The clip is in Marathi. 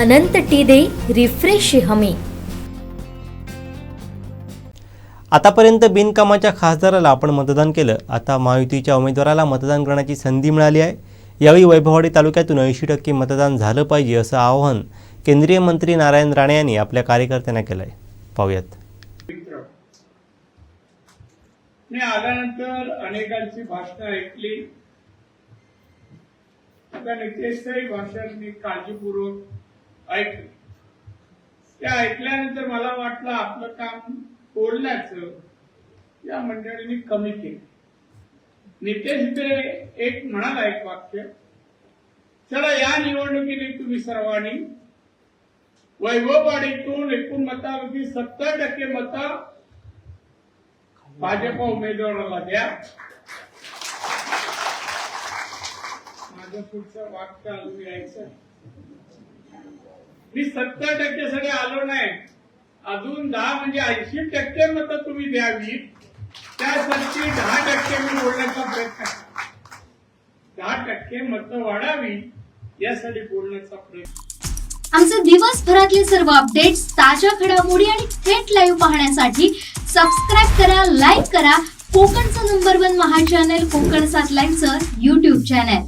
अनंत टी दे रिफ्रेश हमी. आतापर्यंत बिनकामाच्या खासदाराला आपण मतदान केलं. आता महायुतीच्या उमेदवाराला मतदान करण्याची संधी मिळाली आहे. यावेळी वैभववाडी तालुक्यातून ऐंशी टक्के मतदान झालं पाहिजे असं आवाहन केंद्रीय मंत्री नारायण राणे यांनी आपल्या कार्यकर्त्यांना केलं आहे पाहूयात. मी आल्यानंतर अनेकांची भाषणं ऐकली. आता भाषण मी काळजीपूर्वक ऐकलं ते ऐकल्यानंतर मला वाटलं आपलं काम बोलण्याचं या मंडळींनी कमी केलं. नितेश ते एक म्हणाला एक वाक्य चला या निवडणुकीने तुम्ही सर्वांनी वैभववाडीतून एकूण मतापैकी सत्तर टक्के मत भाजप उमेदवाराला द्या. माझं पुढचं वाक्य अजून यायचं मी सत्तर टक्क्यासाठी आलो नाही. अजून दहा म्हणजे ऐंशी टक्के मत तुम्ही द्यावी त्यासाठी दहा टक्के मी बोलण्याचा प्रयत्न दहा टक्के मत वाढावी यासाठी बोलण्याचा प्रयत्न आमचे दिवसभरातले सर्व अपडेट्स ताज्या घडामोडी आणि थेट लाईव्ह पाहण्यासाठी सबस्क्राईब करा लाईक करा. कोकणचं नंबर वन महा चॅनल कोकण सात लाईनचं युट्यूब चॅनल